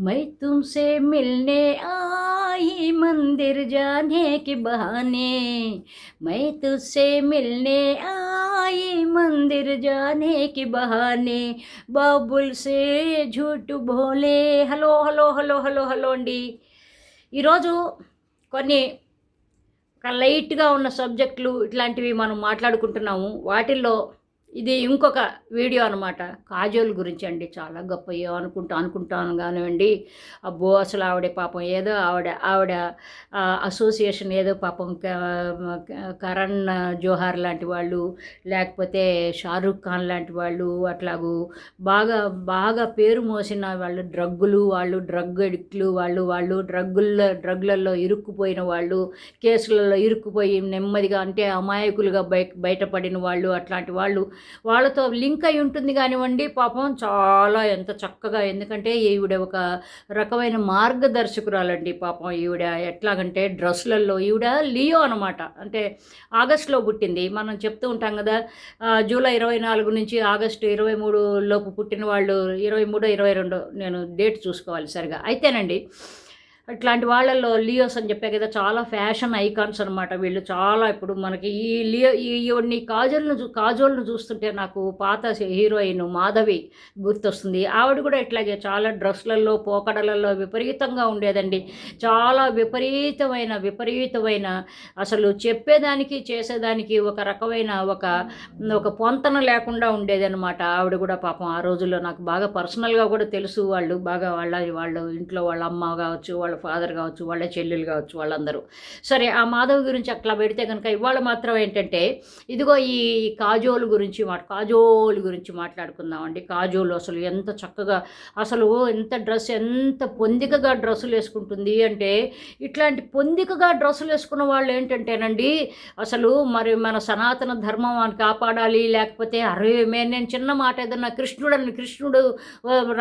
मैं तुमसे मिलने आई मंदिर जाने के बहाने मैं तुझसे मिलने आई मंदिर जाने के బహానే బాబుల్ సే झूठ Bhole hello hello hello hello hello అండి ఈరోజు కొన్ని ఒక లైట్గా ఉన్న సబ్జెక్టులు ఇట్లాంటివి మనం మాట్లాడుకుంటున్నాము వాటిల్లో ఇది ఇంకొక వీడియో అనమాట కాజోల్ గురించి అండి చాలా గొప్పయో అనుకుంటా అనుకుంటాను కానివ్వండి. అబ్బో అసలు ఆవిడ పాపం ఏదో ఆవిడ ఆవిడ అసోసియేషన్ ఏదో పాపం కరణ్ జోహార్ లాంటి వాళ్ళు లేకపోతే షారూఖ్ ఖాన్ లాంటి వాళ్ళు అట్లాగూ బాగా బాగా పేరు మోసిన వాళ్ళు డ్రగ్గులు వాళ్ళు డ్రగ్ అడిక్ట్లు వాళ్ళు వాళ్ళు డ్రగ్గుల్లో డ్రగ్లలో ఇరుక్కుపోయిన వాళ్ళు కేసులలో ఇరుక్కుపోయి నెమ్మదిగా అంటే అమాయకులుగా బయ బయటపడిన వాళ్ళు అట్లాంటి వాళ్ళు వాళ్ళతో లింక్ అయి ఉంటుంది కానివ్వండి పాపం చాలా ఎంత చక్కగా ఎందుకంటే ఈవిడ ఒక రకమైన మార్గదర్శకురాలండి పాపం ఈవిడ. ఎట్లాగంటే డ్రెస్సులలో ఈవిడ లియో అనమాట అంటే ఆగస్టులో పుట్టింది. మనం చెప్తూ ఉంటాం కదా జూలై ఇరవై నాలుగు నుంచి ఆగస్టు ఇరవై మూడు లోపు పుట్టిన వాళ్ళు ఇరవై మూడో ఇరవై రెండు నేను డేట్ చూసుకోవాలి సరిగా. అయితేనండి ఇట్లాంటి వాళ్ళల్లో లియోస్ అని చెప్పే కదా చాలా ఫ్యాషన్ ఐకాన్స్ అనమాట వీళ్ళు చాలా ఇప్పుడు మనకి ఈ లియో ఈ కాజల్ను చూ కాజోల్ను చూస్తుంటే నాకు పాత హీరోయిన్ మాధవి గుర్తొస్తుంది. ఆవిడ కూడా ఇట్లాగే చాలా డ్రెస్లలో పోకడలలో విపరీతంగా ఉండేదండి. చాలా విపరీతమైన విపరీతమైన అసలు చెప్పేదానికి చేసేదానికి ఒక రకమైన ఒక ఒక పొంతన లేకుండా ఉండేదన్నమాట ఆవిడ కూడా పాపం ఆ రోజుల్లో. నాకు బాగా పర్సనల్గా కూడా తెలుసు వాళ్ళు బాగా వాళ్ళ వాళ్ళు ఇంట్లో వాళ్ళ అమ్మ కావచ్చు వాళ్ళ ఫాదర్ కావచ్చు వాళ్ళ చెల్లెలు కావచ్చు వాళ్ళందరూ. సరే ఆ మాధవ్ గురించి అట్లా పెడితే కనుక ఇవాళ మాత్రం ఏంటంటే ఇదిగో ఈ కాజోలు గురించి మాట కాజోలు గురించి మాట్లాడుకుందామండి. కాజోలు అసలు ఎంత చక్కగా అసలు ఎంత డ్రెస్ ఎంత పొందికగా డ్రెస్సులు వేసుకుంటుంది అంటే ఇట్లాంటి పొందికగా డ్రెస్సులు వేసుకున్న వాళ్ళు ఏంటంటేనండి అసలు మరి మన సనాతన ధర్మం అని కాపాడాలి లేకపోతే అరే మే నేను చిన్న మాట ఏదన్నా కృష్ణుడు అని కృష్ణుడు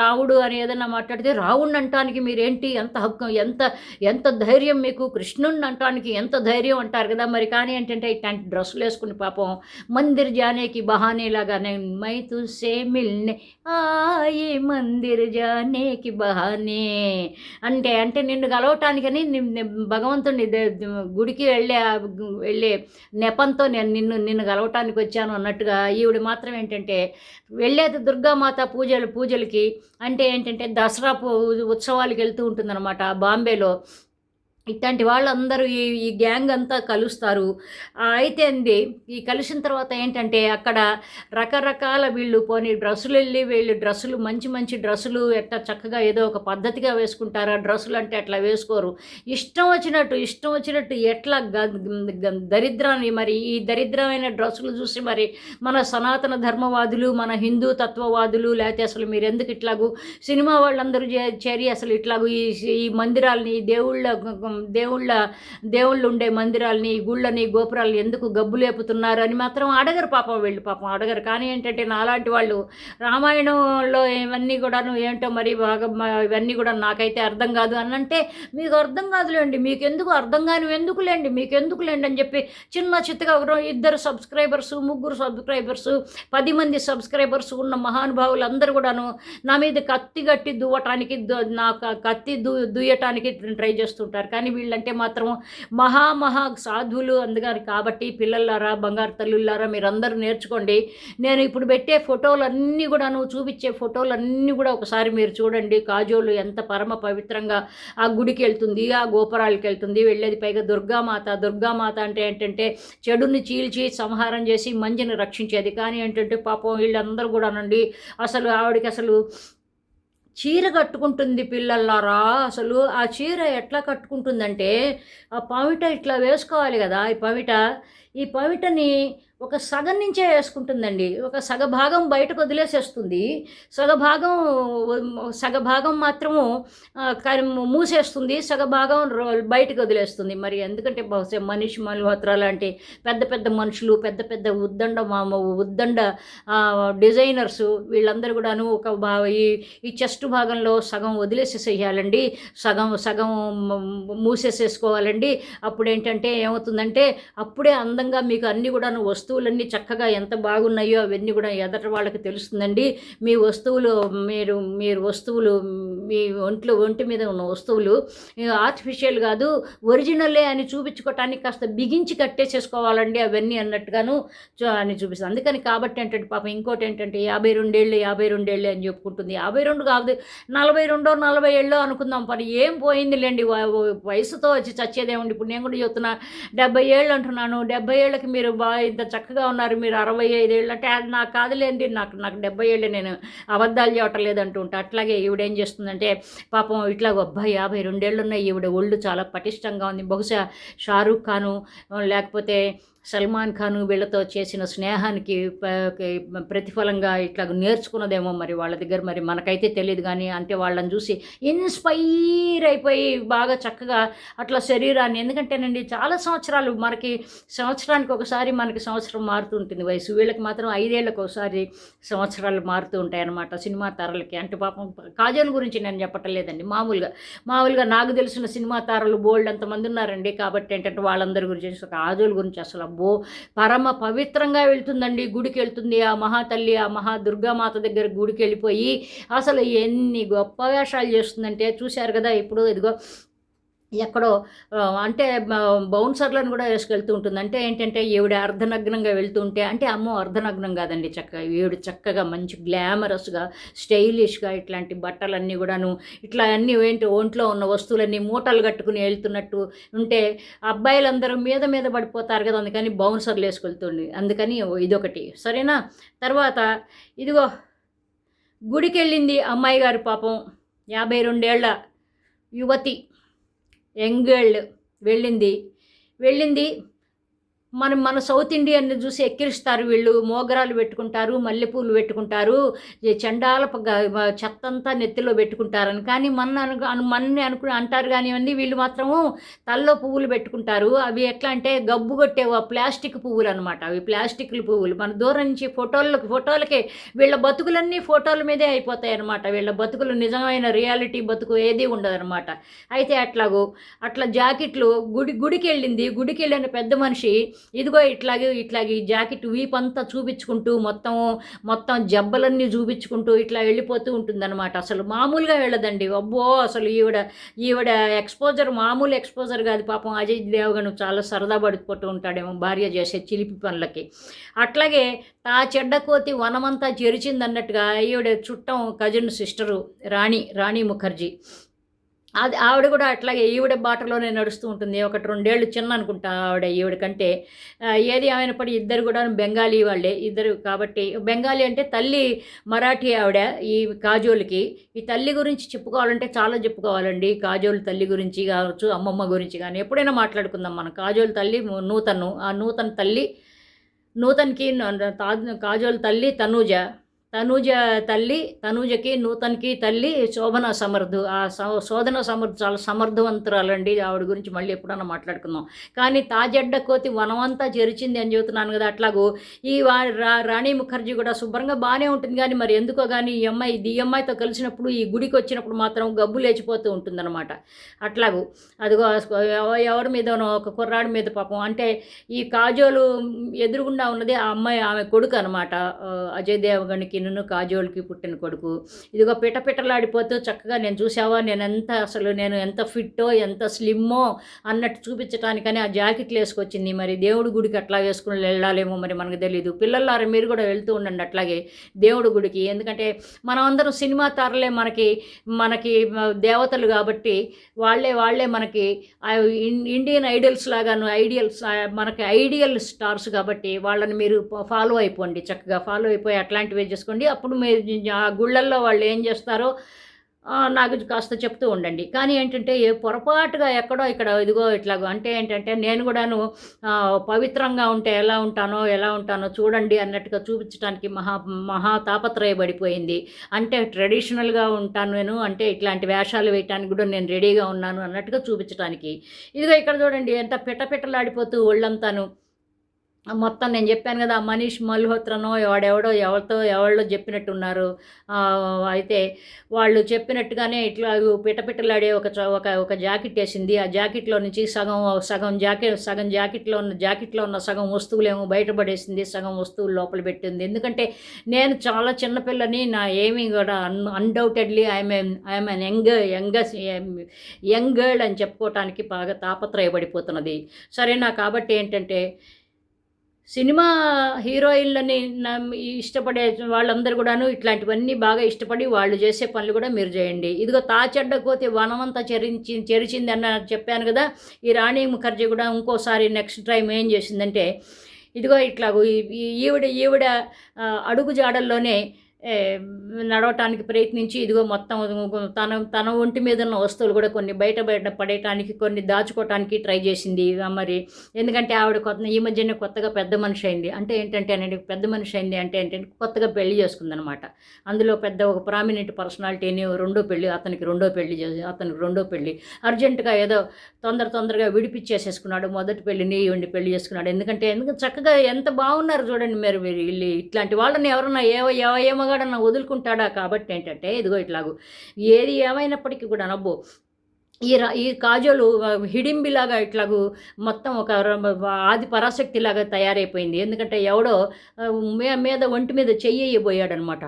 రావుడు అని ఏదన్నా మాట్లాడితే రావుడిని అంటానికి మీరేంటి? ఎంత హక్కు? ఎంత ఎంత ధైర్యం మీకు కృష్ణుడిని అంటానికి ఎంత ధైర్యం అంటారు కదా. మరి కానీ ఏంటంటే ఇట్లాంటి డ్రెస్సులు వేసుకుని పాపం మందిర్ జానేకి బహానేలాగానే మై తుసే మిల్నే ఆయి మందిర్ జానేకి బహానే. అంటే అంటే నిన్ను కలవటానికని భగవంతుని గుడికి వెళ్ళే ఆ వెళ్ళే నెపంతో నేను నిన్ను నిన్ను కలవటానికి వచ్చాను అన్నట్టుగా ఈవిడ మాత్రం ఏంటంటే వెళ్ళేది దుర్గామాత పూజలు పూజలకి అంటే ఏంటంటే దసరా ఉత్సవాలకు వెళ్తూ ఉంటుందన్నమాట. బాంబేలో ఇట్లాంటి వాళ్ళందరూ ఈ ఈ గ్యాంగ్ అంతా కలుస్తారు. అయితే అండి ఈ కలిసిన తర్వాత ఏంటంటే అక్కడ రకరకాల వీళ్ళు పోనీ డ్రెస్సులు వెళ్ళి వీళ్ళు డ్రెస్సులు మంచి మంచి డ్రెస్సులు ఎట్లా చక్కగా ఏదో ఒక పద్ధతిగా వేసుకుంటారు? ఆ డ్రెస్సులు అంటే అట్లా వేసుకోరు. ఇష్టం వచ్చినట్టు ఇష్టం వచ్చినట్టు ఎట్లా గ- గ- దరిద్రాన్ని మరి ఈ దరిద్రమైన డ్రెస్సులు చూసి మరి మన సనాతన ధర్మవాదులు మన హిందూ తత్వవాదులు లేకపోతే అసలు మీరు ఎందుకు ఇట్లాగూ సినిమా వాళ్ళందరూ చేరి అసలు ఇట్లాగూ ఈ ఈ మందిరాలని ఈ దేవుళ్ళ దేవుళ్ళ దేవుళ్ళు ఉండే మందిరాలని గుళ్ళని గోపురాలు ఎందుకు గబ్బు లేపుతున్నారు అని మాత్రం అడగరు పాపం వీళ్ళు పాపం అడగరు. కానీ ఏంటంటే నాలాంటి వాళ్ళు రామాయణంలో ఇవన్నీ కూడాను ఏంటో మరి బాగా ఇవన్నీ కూడా నాకైతే అర్థం కాదు అని అంటే మీకు అర్థం కాదులేండి మీకు ఎందుకు అర్థం కాని ఎందుకులేండి మీకు ఎందుకులేండి అని చెప్పి చిన్న చిత్తగా ఒక ఇద్దరు సబ్స్క్రైబర్స్ ముగ్గురు సబ్స్క్రైబర్స్ పది మంది సబ్స్క్రైబర్స్ ఉన్న మహానుభావులు అందరూ కూడాను నా మీద కత్తి గట్టి దువ్వటానికి నా కత్తి దు దుయ్యటానికి ట్రై చేస్తుంటారు. కానీ వీళ్ళంటే మాత్రం మహా మహా సాధువులు అందుగారు కాబట్టి పిల్లలారా బంగారు తల్లులారా మీరందరూ నేర్చుకోండి. నేను ఇప్పుడు పెట్టే ఫోటోలు అన్నీ నువ్వు చూపించే ఫోటోలు అన్నీ కూడా ఒకసారి మీరు చూడండి. కాజోలు ఎంత పరమ పవిత్రంగా ఆ గుడికి వెళ్తుంది ఆ గోపురాలకి వెళ్తుంది. వెళ్ళేది పైగా దుర్గామాత. దుర్గామాత అంటే ఏంటంటే చెడుని చీల్చి సంహారం చేసి మంచిని రక్షించేది. కానీ ఏంటంటే పాపం వీళ్ళందరూ కూడానండి అసలు ఆవిడకి అసలు చీర కట్టుకుంటుంది పిల్లలారా అసలు ఆ చీర ఎట్లా కట్టుకుంటుందంటే ఆ పమిట ఇట్లా వేసుకోవాలి కదా ఈ పమిట ఈ పమిటని ఒక సగం నుంచే వేసుకుంటుందండి. ఒక సగభాగం బయటకు వదిలేసేస్తుంది. సగభాగం సగభాగం మాత్రము క- మూసేస్తుంది. సగభాగం రో- బయటకు వదిలేస్తుంది. మరి ఎందుకంటే బహుశా మనిషి మల్హోత్రా లాంటి పెద్ద పెద్ద మనుషులు పెద్ద పెద్ద ఉద్దండ మామ ఉద్దండ డిజైనర్స్ వీళ్ళందరూ కూడాను ఒక భా ఈ ఈ చెస్ట్ భాగంలో సగం వదిలేసేసేయాలండి. సగం సగం మూసేసేసుకోవాలండి. అప్పుడు ఏంటంటే ఏమవుతుందంటే అప్పుడే అందంగా మీకు అన్నీ కూడాను వస్తువులన్నీ చక్కగా ఎంత బాగున్నాయో అవన్నీ కూడా ఎదట వాళ్ళకి తెలుస్తుందండి. మీ వస్తువులు మీరు మీరు వస్తువులు మీ ఒంట్లో ఒంటి మీద ఉన్న వస్తువులు ఆర్టిఫిషియల్ కాదు ఒరిజినలే అని చూపించుకోవటానికి కాస్త బిగించి కట్టేసేసుకోవాలండి అవన్నీ అన్నట్టుగాను అని చూపిస్తుంది. అందుకని కాబట్టి ఏంటంటే పాపం ఇంకోటి ఏంటంటే యాభై రెండేళ్ళు యాభై రెండేళ్ళు అని చెప్పుకుంటుంది. యాభై రెండు కాదు నలభై రెండో నలభై ఏళ్ళో అనుకుందాం పని. ఏం పోయిందిలేండి వ- వయసుతో వచ్చి చచ్చేదేమండి ఇప్పుడు నేను కూడా చెప్తున్నా డెబ్బై ఏళ్ళు అంటున్నాను డెబ్బై ఏళ్ళకి మీరు బాగా ఇంత చక్కగా ఉన్నారు. మీరు అరవై ఐదు ఏళ్ళు అంటే అది నాకు కాదులేండి. నాకు నాకు డెబ్బై ఏళ్ళు నేను అబద్ధాలు చెప్పటం లేదంటూ ఉంటా అట్లాగే ఈవిడ ఏం చేస్తుందంటే పాపం ఇట్లా అబ్బాయి యాభై రెండేళ్ళు ఉన్నాయి ఈవిడ ఒళ్ళు చాలా పటిష్టంగా ఉంది. బహుశా షారూఖ్ ఖాను లేకపోతే సల్మాన్ ఖాన్ వీళ్ళతో చేసిన స్నేహానికి ప్రతిఫలంగా ఇట్లా నేర్చుకున్నదేమో మరి వాళ్ళ దగ్గర మరి మనకైతే తెలియదు కానీ అంటే వాళ్ళని చూసి ఇన్స్పైర్ అయిపోయి బాగా చక్కగా అట్లా శరీరాన్ని ఎందుకంటేనండి చాలా సంవత్సరాలు మనకి సంవత్సరానికి ఒకసారి మనకి సంవత్సరం మారుతూ ఉంటుంది. వయసు వీళ్ళకి మాత్రం ఐదేళ్ళకి ఒకసారి సంవత్సరాలు మారుతూ ఉంటాయి అన్నమాట సినిమా తారలకి. అంటే పాపం కాజల్ గురించి నేను చెప్పటం లేదండి మామూలుగా. మామూలుగా నాకు తెలిసిన సినిమా తారలు బోల్డ్ అంతమంది ఉన్నారండి. కాబట్టి ఏంటంటే వాళ్ళందరి గురించి కాజోల్ గురించి అసలు అబ్బో పరమ పవిత్రంగా వెళ్తుందండి. గుడికి వెళ్తుంది. ఆ మహాతల్లి ఆ మహా దుర్గామాత దగ్గర గుడికి వెళ్ళిపోయి అసలు ఎన్ని గొప్ప వేషాలు చేస్తుందంటే చూశారు కదా ఇప్పుడు ఇదిగో ఎక్కడో అంటే బౌన్సర్లను కూడా వేసుకెళ్తూ ఉంటుంది. అంటే ఏంటంటే ఈవిడ అర్ధనగ్నంగా వెళ్తూ ఉంటే అంటే అమ్మో అర్ధనగ్నం కాదండి చక్కగా ఈవిడ చక్కగా మంచి గ్లామరస్గా స్టైలిష్గా ఇట్లాంటి బట్టలన్నీ కూడాను ఇట్లా అన్నీ ఏంటి ఒంట్లో ఉన్న వస్తువులన్నీ మూటలు కట్టుకుని వెళ్తున్నట్టు ఉంటే అబ్బాయిలందరూ మీద మీద పడిపోతారు కదా అందుకని బౌన్సర్లు వేసుకెళ్తుంది అందుకని ఇదొకటి. సరేనా? తర్వాత ఇదిగో గుడికి వెళ్ళింది అమ్మాయి గారి పాపం యాభై రెండేళ్ళ యువతి. యంగ్ గర్ల్ వెళ్ళింది. వెళ్ళింది. మనం మన సౌత్ ఇండియన్ని చూసి ఎక్కిరిస్తారు వీళ్ళు. మోగరాలు పెట్టుకుంటారు మల్లెపూలు పెట్టుకుంటారు ఈ చండాల చెత్తంతా నెత్తిలో పెట్టుకుంటారని. కానీ మన అను మనని అనుకుని అంటారు కానివ్వండి వీళ్ళు మాత్రము తల్లో పువ్వులు పెట్టుకుంటారు. అవి ఎట్లా అంటే గబ్బు కొట్టే ప్లాస్టిక్ పువ్వులు అనమాట అవి ప్లాస్టిక్లు పువ్వులు. మన దూరం నుంచి ఫోటోలకు ఫోటోలకే వీళ్ళ బతుకులన్నీ ఫోటోల మీదే అయిపోతాయి అనమాట వీళ్ళ బతుకులు నిజమైన రియాలిటీ బతుకు ఏది ఉండదన్నమాట అయితే అట్లాగో అట్లా జాకెట్లు గుడి గుడికి వెళ్ళింది గుడికి వెళ్ళిన పెద్ద మనిషి ఇదిగో ఇట్లాగే ఇట్లాగే ఈ జాకెట్ వీపంతా చూపించుకుంటూ మొత్తం మొత్తం జబ్బలన్నీ చూపించుకుంటూ ఇట్లా వెళ్ళిపోతూ ఉంటుందన్నమాట. అసలు మామూలుగా వెళ్ళదండి. అబ్బో అసలు ఈవిడ ఈవిడ ఎక్స్పోజర్ మామూలు ఎక్స్పోజర్ కాదు పాపం. అజయ్ దేవగణ్ చాలా సరదా పడిపోతూ ఉంటాడేమో భార్య చేసే చిలిపి పనులకి. అట్లాగే తా చెడ్డ కోతి వనమంతా చెరిచిందన్నట్టుగా ఈవిడ చుట్టం కజిన్ సిస్టరు రాణి రాణి ముఖర్జీ. అది ఆవిడ కూడా అట్లాగే ఈవిడ బాటలోనే నడుస్తూ ఉంటుంది. ఒకటి రెండేళ్ళు చిన్న అనుకుంటా ఆవిడ ఈవిడ కంటే. ఏది ఏమైనప్పటికీ ఇద్దరు కూడా బెంగాలీ వాళ్ళే. ఇద్దరు కాబట్టి బెంగాలీ అంటే తల్లి మరాఠీ ఆవిడ ఈ కాజోల్కి. ఈ తల్లి గురించి చెప్పుకోవాలంటే చాలా చెప్పుకోవాలండి. కాజోల్ తల్లి గురించి కావచ్చు అమ్మమ్మ గురించి కానీ ఎప్పుడైనా మాట్లాడుకుందాం మనం. కాజోల్ తల్లి నూతను. ఆ నూతన తల్లి నూతన్కి కాజోల్ తల్లి తనూజ. తనూజ తల్లి తనూజకి నూతన్కి తల్లి శోభన సమర్థు. ఆ స- శోధన సమర్థ చాలా సమర్థవంతురాలండి ఆవిడ గురించి మళ్ళీ ఎప్పుడన్నా మాట్లాడుకుందాం. కానీ తాజడ్డ కోతి వనమంతా చెరిచింది అని చెబుతున్నాను కదా అట్లాగూ ఈ వా రా- రాణి ముఖర్జీ కూడా శుభ్రంగా బాగానే ఉంటుంది కానీ మరి ఎందుకో కానీ ఈ అమ్మాయి ఈ అమ్మాయితో కలిసినప్పుడు ఈ గుడికి వచ్చినప్పుడు మాత్రం గబ్బు లేచిపోతూ ఉంటుందన్నమాట. అట్లాగూ అదిగో ఎవరి మీదనో ఒక కుర్రాడి మీద పాపం. అంటే ఈ కాజోలు ఎదురుగుండా ఉన్నది ఆ అమ్మాయి ఆమె కొడుకు అనమాట అజయ్ దేవగణికి నన్ను కాజోల్కి పుట్టిన కొడుకు. ఇదిగో పిటపిటలాడిపోతూ చక్కగా నేను చూసావా నేను ఎంత అసలు నేను ఎంత ఫిట్టో ఎంత స్లిమ్మో అన్నట్టు చూపించడానికని ఆ జాకెట్లు వేసుకొచ్చింది. మరి దేవుడి గుడికి అట్లా వేసుకుని వెళ్ళాలేమో మరి మనకు తెలియదు పిల్లలారు మీరు కూడా వెళ్తూ ఉండండి అట్లాగే దేవుడి గుడికి. ఎందుకంటే మనం అందరం సినిమా తారలే మనకి మనకి దేవతలు కాబట్టి వాళ్ళే వాళ్ళే మనకి ఇండియన్ ఐడల్స్ లాగాను ఐడియల్స్ మనకి ఐడియల్ స్టార్స్ కాబట్టి వాళ్ళని మీరు ఫాలో అయిపోండి చక్కగా. ఫాలో అయిపోయి అట్లాంటివి చేసుకోండి అప్పుడు మీరు ఆ గుళ్ళల్లో వాళ్ళు ఏం చేస్తారో నాకు కాస్త చెప్తూ ఉండండి. కానీ ఏంటంటే ఏ పొరపాటుగా ఎక్కడో ఇక్కడ ఇదిగో ఇట్లాగో అంటే ఏంటంటే నేను కూడాను పవిత్రంగా ఉంటే ఎలా ఉంటానో ఎలా ఉంటానో చూడండి అన్నట్టుగా చూపించడానికి మహా మహా తాపత్రయపడిపోయింది. అంటే ట్రెడిషనల్గా ఉంటాను నేను అంటే ఇట్లాంటి వేషాలు వేయటానికి కూడా నేను రెడీగా ఉన్నాను అన్నట్టుగా చూపించడానికి ఇదిగో ఇక్కడ చూడండి ఎంత పిట పిటలాడిపోతూ ఒళ్ళంతాను. మొత్తం నేను చెప్పాను కదా ఆ మనీష్ మల్హోత్రనో ఎవడెవడో ఎవరితో ఎవరిలో చెప్పినట్టున్నారు. అయితే వాళ్ళు చెప్పినట్టుగానే ఇట్లా పిటపిటలాడే ఒక చ- ఒక ఒక జాకెట్ వేసింది. ఆ జాకెట్లో నుంచి సగం సగం జాకెట్ సగం జాకెట్లో ఉన్న జాకెట్లో ఉన్న సగం వస్తువులేమో బయటపడేసింది సగం వస్తువులు లోపల పెట్టింది. ఎందుకంటే నేను చాలా చిన్నపిల్లని నా ఏమీ కూడా un undoubtedly I'm I'm an young young young girl అని చెప్పుకోవటానికి బాగా తాపత్రయపడిపోతున్నది. సరేనా కాబట్టి ఏంటంటే సినిమా హీరోయిన్లని ఇష్టపడే వాళ్ళందరూ కూడాను ఇట్లాంటివన్నీ బాగా ఇష్టపడి వాళ్ళు చేసే పనులు కూడా మీరు చేయండి. ఇదిగో తాచెడ్డ కోతి వనమంతా చెరించి చెరిచింది అన్న చెప్పాను కదా ఈ రాణి ముఖర్జీ కూడా ఇంకోసారి నెక్స్ట్ టైం ఏం చేసిందంటే ఇదిగో ఇట్లాగో ఈ- ఈ- ఈవిడ ఈవిడ అడుగు జాడల్లోనే నడవటానికి ప్రయత్నించి ఇదిగో మొత్తం తన తన ఒంటి మీద ఉన్న వస్తువులు కూడా కొన్ని బయట బయట పడేయటానికి కొన్ని దాచుకోవటానికి ట్రై చేసింది మరి. ఎందుకంటే ఆవిడ కొత్త ఈ మధ్యనే కొత్తగా పెద్ద మనిషి అయింది. అంటే ఏంటంటే అనేది పెద్ద మనిషి అయింది అంటే ఏంటంటే కొత్తగా పెళ్ళి చేసుకుందనమాట అందులో పెద్ద ఒక ప్రామినెంట్ పర్సనాలిటీని రెండో పెళ్ళి అతనికి రెండో పెళ్ళి చేసి అతనికి రెండో పెళ్ళి. అర్జెంటుగా ఏదో తొందర తొందరగా విడిపించేసేసుకున్నాడు. మొదటి పెళ్ళిని ఈవిడ్ని పెళ్ళి చేసుకున్నాడు. ఎందుకంటే ఎందుకంటే చక్కగా ఎంత బాగున్నారు చూడండి మీరు మీరు వీళ్ళు ఇట్లాంటి వాళ్ళని ఎవరన్నా ఏవో ఏమో ఏమగాడన్నా వదులుకుంటాడా కాబట్టి ఏంటంటే ఇదిగో ఇట్లాగూ. ఏది ఏమైనప్పటికీ కూడా నవ్వు. ఈ రా ఈ కాజోలు హిడింబిలాగా ఇట్లాగూ మొత్తం ఒక ఆది పరాశక్తిలాగా తయారైపోయింది. ఎందుకంటే ఎవడో మే మీద ఒంటి మీద చెయ్యబోయాడనమాట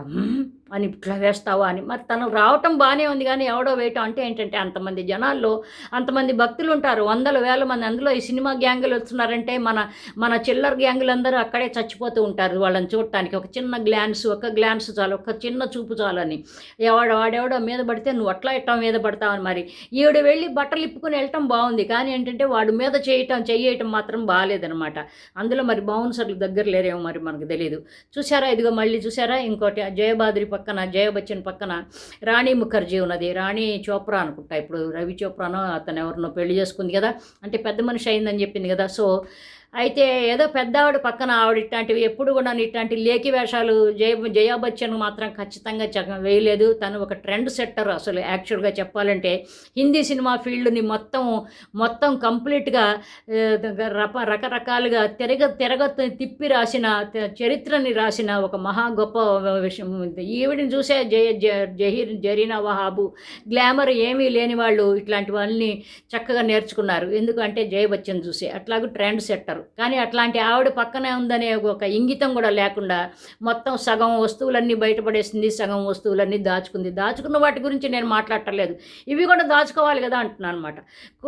అని ఇట్లా వేస్తావా అని. మరి తను రావటం బాగానే ఉంది కానీ ఎవడో వేయటం అంటే ఏంటంటే అంతమంది జనాల్లో అంతమంది భక్తులు ఉంటారు వందల వేల మంది అందులో ఈ సినిమా గ్యాంగులు వస్తున్నారంటే మన మన చిల్లర గ్యాంగులు అందరూ అక్కడే చచ్చిపోతూ ఉంటారు వాళ్ళని చూడటానికి. ఒక చిన్న గ్లాన్స్ ఒక గ్లాన్స్ చాలు ఒక చిన్న చూపు చాలని ఎవడ వాడెవడో మీద పడితే నువ్వు అట్లా ఇట్టం మీద పడతావని మరి. ఈవిడ వెళ్ళి బట్టలు ఇప్పుకొని వెళ్ళటం బాగుంది కానీ ఏంటంటే వాడు మీద చేయటం చేయటం మాత్రం బాగాలేదనమాట అందులో మరి బౌన్సర్లు దగ్గర లేరేమో మరి మనకు తెలియదు చూసారా ఇదిగో మళ్ళీ చూసారా ఇంకోటి జయబాద్రి పక్క పక్కన జయ బచ్చన్ పక్కన రాణి ముఖర్జీ ఉన్నది. రాణి చోప్రా అనుకుంటా. ఇప్పుడు రవి చోప్రానో అతను ఎవరినో పెళ్ళి చేసుకుంది కదా. అంటే పెద్ద మనిషి అయిందని చెప్పింది కదా. సో అయితే ఏదో పెద్ద ఆవిడ పక్కన ఆవిడ ఇట్లాంటివి ఎప్పుడు కూడా ఇట్లాంటి లేఖి వేషాలు జయ జయా బచ్చన్ మాత్రం ఖచ్చితంగా చ- వేయలేదు. తను ఒక ట్రెండ్ సెట్టర్ అసలు యాక్చువల్గా చెప్పాలంటే. హిందీ సినిమా ఫీల్డ్ని మొత్తం మొత్తం కంప్లీట్గా రప రకరకాలుగా తిరగ తిరగ తిప్పి రాసిన చరిత్రని రాసిన ఒక మహా గొప్ప విషయం. ఈవిడిని చూసే జయ జ- జహీర్ జరీనా వహాబు గ్లామర్ ఏమీ లేని వాళ్ళు ఇట్లాంటి వాళ్ళని చక్కగా నేర్చుకున్నారు. ఎందుకంటే జయ బచ్చన్ చూసే అట్లాగే ట్రెండ్ సెట్టర్. కానీ అట్లాంటి ఆవిడ పక్కనే ఉందనే ఒక ఇంగితం కూడా లేకుండా మొత్తం సగం వస్తువులన్నీ బయటపడేసింది సగం వస్తువులన్నీ దాచుకుంది. దాచుకున్న వాటి గురించి నేను మాట్లాడటలేదు. ఇవి కూడా దాచుకోవాలి కదా అంటున్నాను అనమాట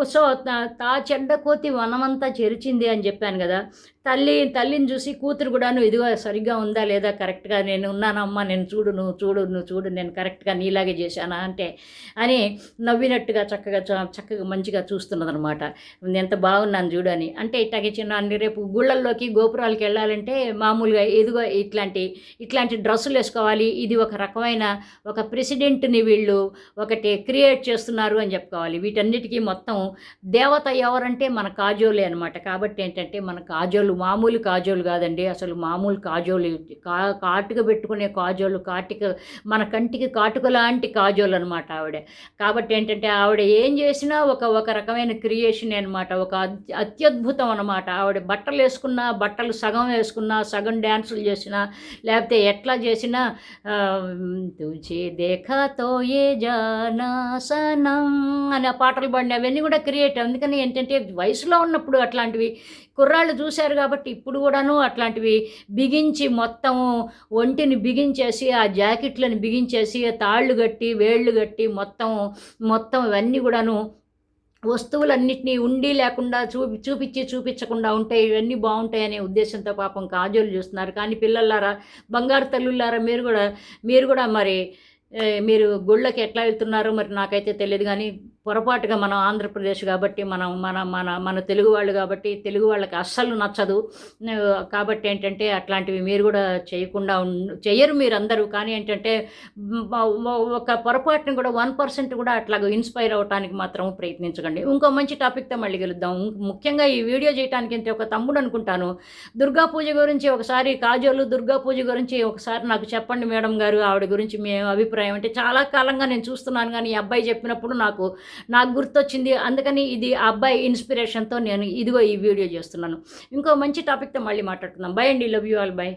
సో తా- తా చెడ్డ కోతి వనమంతా చెరిచింది అని చెప్పాను కదా. తల్లి తల్లిని చూసి కూతురు కూడాను ఇదిగో సరిగ్గా ఉందా లేదా కరెక్ట్గా నేను ఉన్నానమ్మా నేను చూడు నువ్వు చూడు నువ్వు చూడు నేను కరెక్ట్గా నీలాగే చేశానా అంటే అని నవ్వినట్టుగా చక్కగా చక్కగా మంచిగా చూస్తున్నదనమాట ఎంత బాగున్నాను చూడు అని. అంటే ఇట్లాగే చిన్న అన్ని రేపు గుళ్ళల్లోకి గోపురాలకి వెళ్ళాలంటే మామూలుగా ఇదిగో ఇట్లాంటి ఇట్లాంటి డ్రెస్సులు వేసుకోవాలి. ఇది ఒక రకమైన ఒక ప్రెసిడెంట్ని వీళ్ళు ఒకటి క్రియేట్ చేస్తున్నారు అని చెప్పుకోవాలి. వీటన్నిటికీ మొత్తం దేవత ఎవరంటే మన కాజోలే అనమాట కాబట్టి ఏంటంటే మన కాజోలు మామూలు కాజోలు కాదండి. అసలు మామూలు కాజోలు కా కాటుక పెట్టుకునే కాజోలు కాటిక మన కంటికి కాటుక లాంటి కాజోలు అనమాట ఆవిడ. కాబట్టి ఏంటంటే ఆవిడ ఏం చేసినా ఒక ఒక రకమైన క్రియేషన్ అనమాట ఒక అత్యద్భుతం అనమాట ఆవిడ. బట్టలు వేసుకున్నా బట్టలు సగం వేసుకున్నా సగం డ్యాన్సులు చేసినా లేకపోతే ఎట్లా చేసినా తుచి దేఖతో ఏ జానాసనం అనే పాటలు పాడిన అవన్నీ కూడా క్రియేట్ అందుకని ఏంటంటే వయసులో ఉన్నప్పుడు అట్లాంటివి కుర్రాళ్ళు చూశారు కాబట్టి ఇప్పుడు కూడాను అట్లాంటివి బిగించి మొత్తం ఒంటిని బిగించేసి ఆ జాకెట్లను బిగించేసి తాళ్ళు కట్టి వేళ్ళు కట్టి మొత్తం మొత్తం ఇవన్నీ కూడాను వస్తువులన్నింటినీ ఉండి లేకుండా చూపి చూపించి చూపించకుండా ఉంటే ఇవన్నీ బాగుంటాయి అనే ఉద్దేశంతో పాపం కాజోలు చూస్తున్నారు. కానీ పిల్లలారా బంగారు తల్లులారా మీరు కూడా మీరు కూడా మరి మీరు గుళ్ళకి ఎట్లా వెళ్తున్నారో మరి నాకైతే తెలియదు. కానీ పొరపాటుగా మనం ఆంధ్రప్రదేశ్ కాబట్టి మనం మన మన మన తెలుగు వాళ్ళు కాబట్టి తెలుగు వాళ్ళకి అస్సలు నచ్చదు. కాబట్టి ఏంటంటే అట్లాంటివి మీరు కూడా చేయకుండా చేయరు చెయ్యరు మీరు అందరూ కానీ ఏంటంటే ఒక పొరపాటుని కూడా వన్ పర్సెంట్ కూడా అట్లాగ ఇన్స్పైర్ అవ్వటానికి మాత్రం ప్రయత్నించకండి. ఇంకో మంచి టాపిక్తో మళ్ళీ గెలుద్దాం ముఖ్యంగా ఈ వీడియో చేయడానికి అంటే ఒక తమ్ముడు అనుకుంటాను. దుర్గా పూజ గురించి ఒకసారి కాజోలు దుర్గా పూజ గురించి ఒకసారి నాకు చెప్పండి మేడం గారు. ఆవిడ గురించి మీ అభిప్రాయం అంటే చాలా కాలంగా నేను చూస్తున్నాను. కానీ ఈ అబ్బాయి చెప్పినప్పుడు నాకు నాకు గుర్తొచ్చింది. అందుకని ఇది ఆ అబ్బాయి ఇన్స్పిరేషన్తో నేను ఇదిగో ఈ వీడియో చేస్తున్నాను. ఇంకో మంచి టాపిక్తో మళ్ళీ మాట్లాడుతున్నాం బై అండి. Love you all by